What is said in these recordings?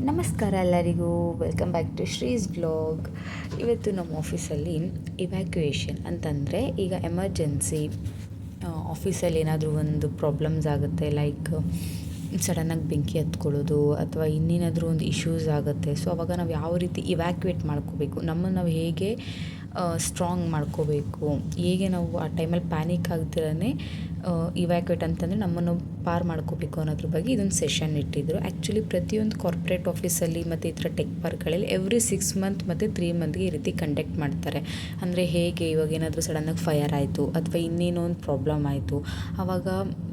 ನಮಸ್ಕಾರ ಎಲ್ಲರಿಗೂ. Welcome back to Shree's blog ಇವತ್ತು ನಮ್ಮ ಆಫೀಸಲ್ಲಿ ಇವ್ಯಾಕ್ಯುಯೇಷನ್ ಅಂತಂದರೆ ಈಗ ಎಮರ್ಜೆನ್ಸಿ ಆಫೀಸಲ್ಲಿ ಏನಾದರೂ ಒಂದು ಪ್ರಾಬ್ಲಮ್ಸ್ ಆಗುತ್ತೆ ಲೈಕ್ ಸಡನ್ನಾಗಿ ಬೆಂಕಿ ಹತ್ಕೊಳ್ಳೋದು ಅಥವಾ ಇನ್ನೇನಾದರೂ ಒಂದು ಇಶ್ಯೂಸ್ ಆಗುತ್ತೆ. ಸೊ ಅವಾಗ ನಾವು ಯಾವ ರೀತಿ ಇವ್ಯಾಕ್ಯುಯೇಟ್ ಮಾಡ್ಕೋಬೇಕು? ನಮ್ಮನ್ನು ನಾವು ಹೇಗೆ ಸ್ಟ್ರಾಂಗ್ ಮಾಡ್ಕೋಬೇಕು? ಹೇಗೆ ನಾವು ಆ ಟೈಮಲ್ಲಿ ಪ್ಯಾನಿಕ್ ಆಗ್ದಿರೇ ಇವ್ಯಾಕ್ಯುಯೇಟ್ ಅಂತಂದರೆ ನಮ್ಮನ್ನು ಪಾರ್ ಮಾಡ್ಕೋಬೇಕು ಅನ್ನೋದ್ರ ಬಗ್ಗೆ ಇದೊಂದು ಸೆಷನ್ ಇಟ್ಟಿದ್ರು. ಆ್ಯಕ್ಚುಲಿ ಪ್ರತಿಯೊಂದು ಕಾರ್ಪೊರೇಟ್ ಆಫೀಸಲ್ಲಿ ಮತ್ತು ಈ ಥರ ಟೆಕ್ ಪಾರ್ಕ್ಗಳಲ್ಲಿ ಎವ್ರಿ ಸಿಕ್ಸ್ ಮಂತ್ ಮತ್ತು ತ್ರೀ ಮಂತ್ಗೆ ಈ ರೀತಿ ಕಂಡಕ್ಟ್ ಮಾಡ್ತಾರೆ. ಅಂದರೆ ಹೇಗೆ ಇವಾಗ ಏನಾದರೂ ಸಡನ್ನಾಗಿ ಫೈರ್ ಆಯಿತು ಅಥವಾ ಇನ್ನೇನೋ ಒಂದು ಪ್ರಾಬ್ಲಮ್ ಆಯಿತು ಆವಾಗ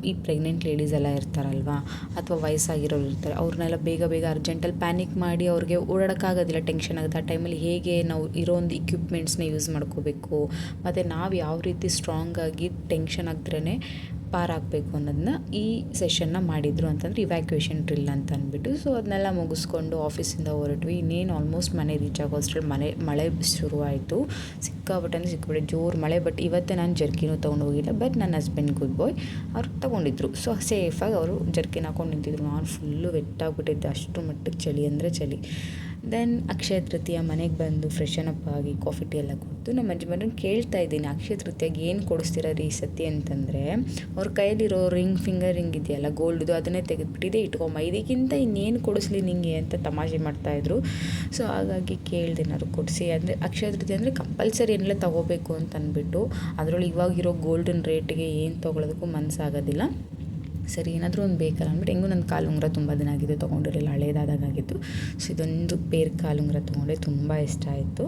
ಈ ಪ್ರೆಗ್ನೆಂಟ್ ಲೇಡೀಸ್ ಎಲ್ಲ ಇರ್ತಾರಲ್ವಾ ಅಥವಾ ವಯಸ್ಸಾಗಿರೋರು ಇರ್ತಾರೆ, ಅವ್ರನ್ನೆಲ್ಲ ಬೇಗ ಬೇಗ ಅರ್ಜೆಂಟಲ್ಲಿ ಪ್ಯಾನಿಕ್ ಮಾಡಿ ಅವ್ರಿಗೆ ಓಡಾಡೋಕ್ಕಾಗೋದಿಲ್ಲ ಟೆನ್ಷನ್ ಆಗುತ್ತೆ. ಆ ಟೈಮಲ್ಲಿ ಹೇಗೆ ನಾವು ಇರೋ ಒಂದು ಇಕ್ವಿಪ್ಮೆಂಟ್ಸ್ನ ಯೂಸ್ ಮಾಡ್ಕೋಬೇಕು, ಮತ್ತು ನಾವು ಯಾವ ರೀತಿ ಸ್ಟ್ರಾಂಗಾಗಿ ಟೆನ್ಷನ್ ಆಗ್ದ್ರೇ ಪಾರಾಗಬೇಕು ಅನ್ನೋದನ್ನ ಈ ಸೆಷನ್ನ ಮಾಡಿದರು ಅಂತಂದರೆ ಇವ್ಯಾಕ್ಯುಯೇಷನ್ ಡ್ರಿಲ್ ಅಂತ ಅಂದ್ಬಿಟ್ಟು. ಸೊ ಅದನ್ನೆಲ್ಲ ಮುಗಿಸ್ಕೊಂಡು ಆಫೀಸಿಂದ ಹೊರಟ್ವಿ. ಇನ್ನೇನು ಆಲ್ಮೋಸ್ಟ್ ಮನೆ ರೀಚ್ ಆಗೋ ಅಷ್ಟ್ರಲ್ಲಿ ಮಳೆ ಮಳೆ ಶುರುವಾಯಿತು. ಸಿಕ್ಕಾಪಟ್ಟೆ ಅಂದರೆ ಸಿಕ್ಕಬಿಟ್ಟು ಜೋರು ಮಳೆ ಬಟ್ ಇವತ್ತೇ ನಾನು ಜರ್ಕಿನೂ ತೊಗೊಂಡು ಹೋಗಿಲ್ಲ. ಬಟ್ ನನ್ನ ಹಸ್ಬೆಂಡ್ ಗುಡ್ ಬಾಯ್ ಅವ್ರು ತೊಗೊಂಡಿದ್ರು. ಸೊ ಸೇಫಾಗಿ ಅವರು ಜರ್ಕಿನ್ ಹಾಕೊಂಡು ನಿಂತಿದ್ರು. ನಾನು ಫುಲ್ಲು ವೆಟ್ಟಾಗ್ಬಿಟ್ಟಿದ್ದೆ ಅಷ್ಟು ಮಟ್ಟಕ್ಕೆ ಚಳಿ ಅಂದರೆ ಚಳಿ. ದೆನ್ ಅಕ್ಷಯ ತೃತೀಯ ಮನೆಗೆ ಬಂದು ಫ್ರೆಶನ್ ಅಪ್ ಆಗಿ ಕಾಫಿ ಟೀ ಎಲ್ಲ ಕೊಟ್ಟು ನಮ್ಮ ಯಜಮಾನ್ರನ್ನ ಕೇಳ್ತಾ ಇದ್ದೀನಿ. ಅಕ್ಷಯ ತೃತೀಯಾಗಿ ಏನು ಕೊಡಿಸ್ತೀರ ರೀ ಈ ಸತಿ ಅಂತಂದರೆ, ಅವ್ರ ಕೈಯಲ್ಲಿರೋ ರಿಂಗ್ ಫಿಂಗರ್ ರಿಂಗ್ ಇದೆಯಲ್ಲ ಗೋಲ್ಡ್ದು ಅದನ್ನೇ ತೆಗೆದುಬಿಟ್ಟಿದೆ ಇಟ್ಕೊಂಬ ಇದಕ್ಕಿಂತ ಇನ್ನೇನು ಕೊಡಿಸ್ಲಿ ನಿಂಗೆ ಅಂತ ತಮಾಷೆ ಮಾಡ್ತಾಯಿದ್ರು ಸೊ ಹಾಗಾಗಿ ಕೇಳಿದೆ ಏನಾದ್ರು ಕೊಡಿಸಿ. ಅಂದರೆ ಅಕ್ಷಯ ತೃತೀಯ ಅಂದರೆ ಕಂಪಲ್ಸರಿ ಏನೆಲ್ಲ ತೊಗೋಬೇಕು ಅಂತ ಅಂದ್ಬಿಟ್ಟು, ಅದರೊಳಗೆ ಇವಾಗಿರೋ ಗೋಲ್ಡನ್ ರೇಟ್ಗೆ ಏನು ತೊಗೊಳೋದಕ್ಕೂ ಮನಸ್ಸಾಗೋದಿಲ್ಲ ಸರಿ, ಏನಾದರೂ ಒಂದು ಬೇಕಲ್ಲ ಅಂದ್ಬಿಟ್ಟು ಹೆಂಗೂ ನನ್ನ ಕಾಲು ಉಂಗುರ ತುಂಬ ದಿನ ಆಗಿದೆ ತೊಗೊಂಡಿರಲಿಲ್ಲ ಹಳೇದಾದಾಗಿತ್ತು ಸೊ ಇದೊಂದು ಪೇರ್ ಕಾಲು ಉಂಗುರ ತೊಗೊಂಡೆ, ತುಂಬ ಇಷ್ಟ ಆಯಿತು.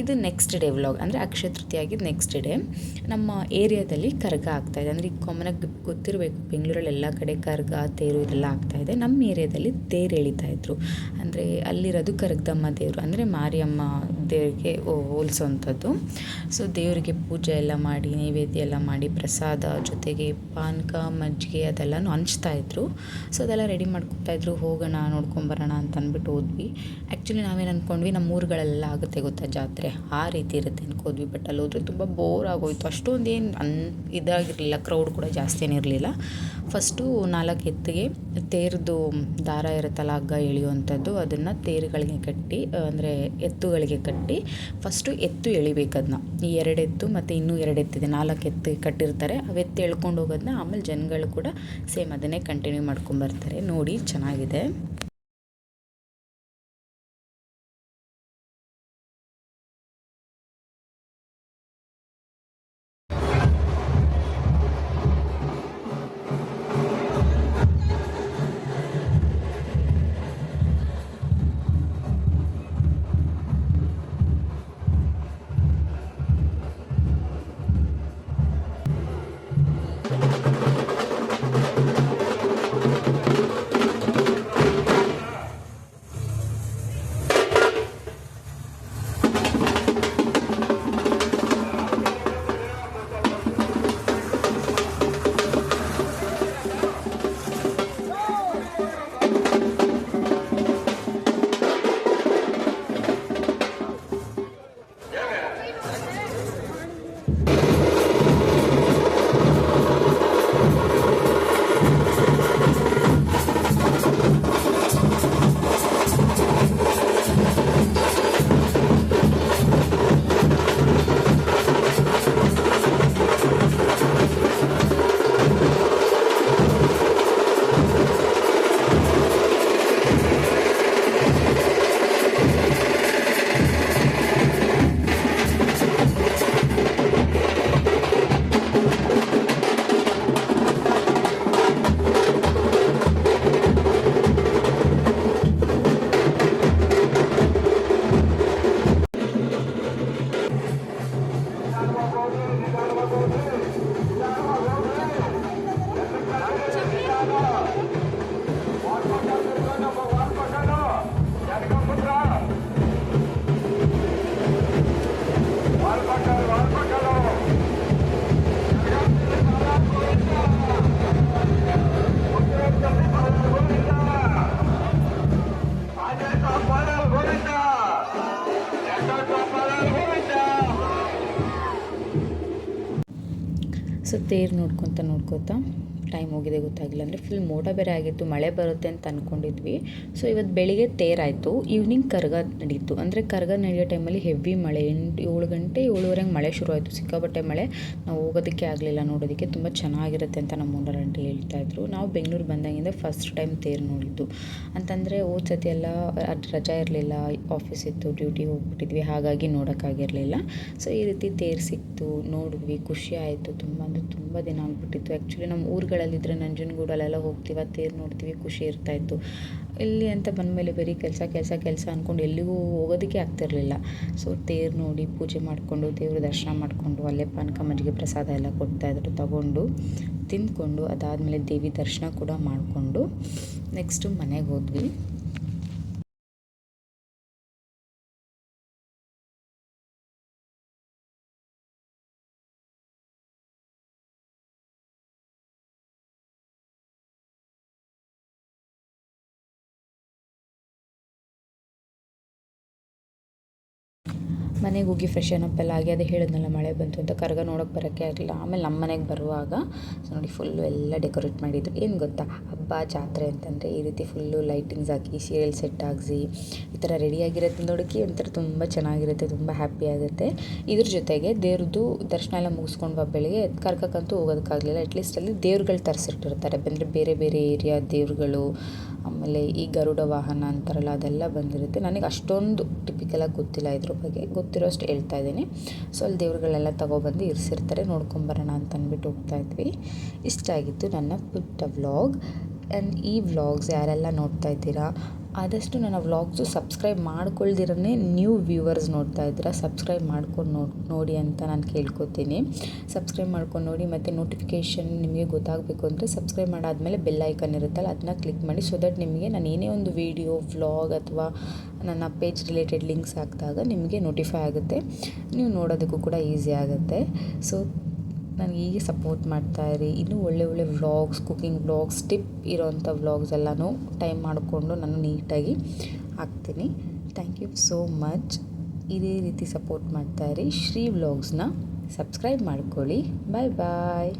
ಇದು ನೆಕ್ಸ್ಟ್ ಡೇ ವ್ಲಾಗ್ ಅಂದರೆ ಅಕ್ಷಯ ತೃತೀಯ ಆಗಿದ್ದು ನೆಕ್ಸ್ಟ್ ಡೇ ನಮ್ಮ ಏರಿಯಾದಲ್ಲಿ ಕರ್ಗ ಆಗ್ತಾಯಿದೆ ಅಂದರೆ ಈಗ ಕಾಮನಾಗಿ ಗೊತ್ತಿರಬೇಕು, ಬೆಂಗಳೂರಲ್ಲಿ ಎಲ್ಲ ಕಡೆ ಕರ್ಗ, ತೇರು ಇದೆಲ್ಲ ಆಗ್ತಾಯಿದೆ ನಮ್ಮ ಏರಿಯಾದಲ್ಲಿ ತೇರು ಎಳಿತಾ ಇದ್ರು. ಅಂದರೆ ಅಲ್ಲಿರೋದು ಕರ್ಗದಮ್ಮ ದೇವರು, ಅಂದರೆ ಮಾರಿಯಮ್ಮ ದೇವರಿಗೆ ಹೋಲಿಸೋವಂಥದ್ದು ಸೊ ದೇವರಿಗೆ ಪೂಜೆ ಎಲ್ಲ ಮಾಡಿ, ನೈವೇದ್ಯ ಎಲ್ಲ ಮಾಡಿ, ಪ್ರಸಾದ ಜೊತೆಗೆ ಪಾನಕ, ಮಜ್ಜಿಗೆ ಅದೆಲ್ಲನೂ ಹಂಚ್ತಾ ಇದ್ರು. ಸೊ ಅದೆಲ್ಲ ರೆಡಿ ಮಾಡ್ಕೊತಾಯಿದ್ರು ಹೋಗೋಣ, ನೋಡ್ಕೊಂಬರೋಣ ಅಂತ ಅಂದ್ಬಿಟ್ಟು ಹೋದ್ವಿ. ಆ್ಯಕ್ಚುಲಿ ನಾವೇನು ಅಂದ್ಕೊಂಡ್ವಿ ನಮ್ಮ ಊರುಗಳೆಲ್ಲ ಆಗುತ್ತೆ ಗೊತ್ತಾ ಜಾತ್ರೆ? ಆ ರೀತಿ ಇರುತ್ತೆ ಅನ್ಕೋದ್ವಿ ಬಟ್ ಅಲ್ಲಿ ಹೋದ್ರೆ ತುಂಬ ಬೋರ್ ಆಗೋಯ್ತು. ಅಷ್ಟೊಂದು ಏನು ಅನ್ ಇದಾಗಿರಲಿಲ್ಲ. ಕ್ರೌಡ್ ಕೂಡ ಜಾಸ್ತಿ ಏನಿರಲಿಲ್ಲ ಫಸ್ಟು ನಾಲ್ಕು ಎತ್ತಿಗೆ ತೇರ್ದು ದಾರ ಇರುತ್ತಲ್ಲ ಹಗ್ಗ ಎಳೆಯುವಂಥದ್ದು, ಅದನ್ನು ತೇರುಗಳಿಗೆ ಕಟ್ಟಿ ಅಂದರೆ ಎತ್ತುಗಳಿಗೆ ಕಟ್ಟಿ ಫಸ್ಟು ಎತ್ತು ಎಳಿಬೇಕು ಅದನ್ನ ಈ ಎರಡು ಎತ್ತು ಮತ್ತು ಇನ್ನೂ ಎರಡು ಎತ್ತಿದೆ ನಾಲ್ಕು ಎತ್ತು ಕಟ್ಟಿರ್ತಾರೆ. ಅವೆತ್ತು ಎಳ್ಕೊಂಡು ಹೋಗೋದನ್ನ ಆಮೇಲೆ ಜನಗಳು ಕೂಡ ಸೇಮ್ ಅದನ್ನೇ ಕಂಟಿನ್ಯೂ ಮಾಡ್ಕೊಂಬರ್ತಾರೆ ನೋಡಿ ಚೆನ್ನಾಗಿದೆ. ಸೊ ತೇರು ನೋಡ್ಕೊತ ನೋಡ್ಕೊತ ಹೋಗಿದೆ ಗೊತ್ತಾಗಿಲ್ಲ. ಅಂದರೆ ಫುಲ್ ಮೋಡ ಬೇರೆ ಆಗಿತ್ತು, ಮಳೆ ಬರುತ್ತೆ ಅಂತ ಅಂದ್ಕೊಂಡಿದ್ವಿ ಸೊ ಇವತ್ತು ಬೆಳಿಗ್ಗೆ ತೇರಾಯಿತು ಈವ್ನಿಂಗ್ ಕರ್ಗ ನಡೀತು. ಅಂದರೆ ಕರ್ಗ ನಡೆಯೋ ಟೈಮಲ್ಲಿ ಹೆವಿ ಮಳೆ, ಎಂಟು, ಏಳು ಗಂಟೆ, ಏಳುವರೆಗೆ ಮಳೆ ಶುರು ಆಯಿತು ಸಿಕ್ಕಾಪಟ್ಟೆ ಮಳೆ. ನಾವು ಹೋಗೋದಕ್ಕೆ ಆಗಲಿಲ್ಲ ನೋಡೋದಕ್ಕೆ. ತುಂಬ ಚೆನ್ನಾಗಿರುತ್ತೆ ಅಂತ ನಮ್ಮ ಓನರ್ ಆಂಟಿ ಹೇಳ್ತಾಯಿದ್ರು ನಾವು ಬೆಂಗಳೂರು ಬಂದಾಗಿಂದ ಫಸ್ಟ್ ಟೈಮ್ ತೇರು ನೋಡಿದ್ದು. ಅಂತಂದರೆ ಹೋದ ಸತಿ ಎಲ್ಲ ರಜಾ ಇರಲಿಲ್ಲ ಆಫೀಸ್ ಇತ್ತು ಡ್ಯೂಟಿ ಹೋಗ್ಬಿಟ್ಟಿದ್ವಿ. ಹಾಗಾಗಿ ನೋಡೋಕ್ಕಾಗಿರಲಿಲ್ಲ ಸೊ ಈ ರೀತಿ ತೇರು ಸಿಕ್ತು, ನೋಡಿದ್ವಿ. ಖುಷಿ ಆಯಿತು. ತುಂಬ ಅಂದರೆ ತುಂಬ ದಿನ ಆಗ್ಬಿಟ್ಟಿತ್ತು. ಆ್ಯಕ್ಚುಲಿ ನಮ್ಮ ಊರುಗಳಲ್ಲಿದ್ದರೆ ನಂಜನಗೂಡಲ್ಲೆಲ್ಲ ಹೋಗ್ತೀವಿ ತೇರು ನೋಡ್ತೀವಿ, ಖುಷಿ ಇರ್ತಾಯಿತ್ತು ಇಲ್ಲಿ ಅಂತ ಬಂದಮೇಲೆ ಬರೀ ಕೆಲಸ ಕೆಲಸ ಕೆಲಸ ಅಂದ್ಕೊಂಡು ಎಲ್ಲಿಗೂ ಹೋಗೋದಕ್ಕೆ ಆಗ್ತಿರಲಿಲ್ಲ ಸೊ ತೇರು ನೋಡಿ, ಪೂಜೆ ಮಾಡಿಕೊಂಡು, ದೇವ್ರ ದರ್ಶನ ಮಾಡಿಕೊಂಡು, ಅಲ್ಲೇ ಪಾನಕ ಮಜ್ಜಿಗೆ ಪ್ರಸಾದ ಎಲ್ಲ ಕೊಡ್ತಾಯಿದ್ರು ತಗೊಂಡು, ತಿಂದ್ಕೊಂಡು, ಅದಾದಮೇಲೆ ದೇವಿ ದರ್ಶನ ಕೂಡ ಮಾಡಿಕೊಂಡು ನೆಕ್ಸ್ಟು ಮನೆಗೆ ಹೋದ್ವಿ. ಮನೆಗೆ ಹೋಗಿ ಫ್ರೆಶ್ ಅಪ್ ಎಲ್ಲ ಆಗಿ ಅದೇ ಹೇಳಿದ್ನಲ್ಲ ಮಳೆ ಬಂತು ಅಂತ ಕರ್ಗ ನೋಡೋಕೆ ಬರೋಕ್ಕೆ ಆಗಲಿಲ್ಲ. ಆಮೇಲೆ ನಮ್ಮ ಮನೆಗೆ ಬರುವಾಗ ನೋಡಿ ಫುಲ್ಲು ಎಲ್ಲ ಡೆಕೋರೇಟ್ ಮಾಡಿದ್ರು. ಏನು ಗೊತ್ತಾ? ಹಬ್ಬ, ಜಾತ್ರೆ ಅಂತಂದರೆ ಈ ರೀತಿ ಫುಲ್ಲು ಲೈಟಿಂಗ್ಸ್ ಹಾಕಿ ಸೀರಿಯಲ್ ಸೆಟ್ ಆಗಿಸಿ, ಈ ಥರ ರೆಡಿಯಾಗಿರುತ್ತೆ ನೋಡೋಕ್ಕೆ ಒಂಥರ ತುಂಬ ಚೆನ್ನಾಗಿರುತ್ತೆ, ತುಂಬ ಹ್ಯಾಪಿ ಆಗುತ್ತೆ. ಇದ್ರ ಜೊತೆಗೆ ದೇವ್ರದ್ದು ದರ್ಶನ ಎಲ್ಲ ಮುಗಿಸ್ಕೊಂಡು ಬೆಳಿಗ್ಗೆ ಕರ್ಕಕ್ಕಂತೂ ಹೋಗೋದಕ್ಕಾಗಲಿಲ್ಲ. ಅಟ್ಲೀಸ್ಟ್ ಅಲ್ಲಿ ದೇವ್ರುಗಳು ತರಿಸಿಟ್ಟಿರ್ತಾರೆ. ಅಂದರೆ ಬೇರೆ ಬೇರೆ ಏರಿಯಾ ದೇವ್ರುಗಳು ಆಮೇಲೆ ಈ ಗರುಡ ವಾಹನ ಅಂತಾರಲ್ಲ, ಅದೆಲ್ಲ ಬಂದಿರುತ್ತೆ. ನನಗೆ ಅಷ್ಟೊಂದು ಟಿಪಿಕಲಾಗಿ ಗೊತ್ತಿಲ್ಲ ಇದ್ರ ಬಗ್ಗೆ. ಗೊತ್ತಿರೋಷ್ಟು ಹೇಳ್ತಾ ಇದ್ದೀನಿ. ಸೊ, ಅಲ್ಲಿ ದೇವ್ರುಗಳೆಲ್ಲ ತೊಗೊಬಂದು ಇರಿಸಿರ್ತಾರೆ. ನೋಡ್ಕೊಂಬರೋಣ ಅಂತ ಅಂದ್ಬಿಟ್ಟು ಹೋಗ್ತಾ ಇದ್ವಿ. ಇಷ್ಟ ಆಗಿತ್ತು ನನ್ನ ಪುಟ್ಟ ವ್ಲಾಗ್ ಆ್ಯಂಡ್ ಈ ವ್ಲಾಗ್ಸ್ ಯಾರೆಲ್ಲ ನೋಡ್ತಾ ಇದ್ದೀರಾ ಆದಷ್ಟು ನನ್ನ ವ್ಲಾಗ್ಸು ಸಬ್ಸ್ಕ್ರೈಬ್ ಮಾಡ್ಕೊಳ್ದಿರೇ ನ್ಯೂ ವ್ಯೂವರ್ಸ್ ನೋಡ್ತಾ ಇದ್ದೀರಾ, ಸಬ್ಸ್ಕ್ರೈಬ್ ಮಾಡ್ಕೊಂಡು ನೋಡಿ ನೋಡಿ ಅಂತ ನಾನು ಕೇಳ್ಕೊತೀನಿ. ಸಬ್ಸ್ಕ್ರೈಬ್ ಮಾಡ್ಕೊಂಡು ನೋಡಿ, ಮತ್ತು ನೋಟಿಫಿಕೇಷನ್ ನಿಮಗೆ ಗೊತ್ತಾಗಬೇಕು ಅಂದರೆ ಸಬ್ಸ್ಕ್ರೈಬ್ ಮಾಡಾದಮೇಲೆ ಬೆಲ್ ಐಕನ್ ಇರುತ್ತಲ್ಲ ಅದನ್ನ ಕ್ಲಿಕ್ ಮಾಡಿ ಸೊ ದಟ್ ನಿಮಗೆ ನಾನು ಏನೇ ಒಂದು ವೀಡಿಯೋ ವ್ಲಾಗ್ ಅಥವಾ ನನ್ನ ಪೇಜ್ ರಿಲೇಟೆಡ್ ಲಿಂಕ್ಸ್ ಹಾಕಿದಾಗ ನಿಮಗೆ ನೋಟಿಫೈ ಆಗುತ್ತೆ. ನೀವು ನೋಡೋದಕ್ಕೂ ಕೂಡ ಈಸಿ ಆಗುತ್ತೆ. ಸೊ ನನಗೆ ಹೀಗೆ ಸಪೋರ್ಟ್ ಮಾಡ್ತಾಯಿರಿ ಇನ್ನೂ ಒಳ್ಳೆ ಒಳ್ಳೆ ವ್ಲಾಗ್ಸ್ ಕುಕ್ಕಿಂಗ್ ವ್ಲಾಗ್ಸ್ ಟಿಪ್ ಇರೋವಂಥ ವ್ಲಾಗ್ಸ್ ಎಲ್ಲನೂ ಟೈಮ್ ಮಾಡಿಕೊಂಡು ನಾನು ನೀಟಾಗಿ ಹಾಕ್ತೀನಿ. ಥ್ಯಾಂಕ್ ಯು ಸೋ ಮಚ್ ಇದೇ ರೀತಿ ಸಪೋರ್ಟ್ ಮಾಡ್ತಾಯಿರಿ ಶ್ರೀ ವ್ಲಾಗ್ಸ್ನ ಸಬ್ಸ್ಕ್ರೈಬ್ ಮಾಡ್ಕೊಳ್ಳಿ. Bye bye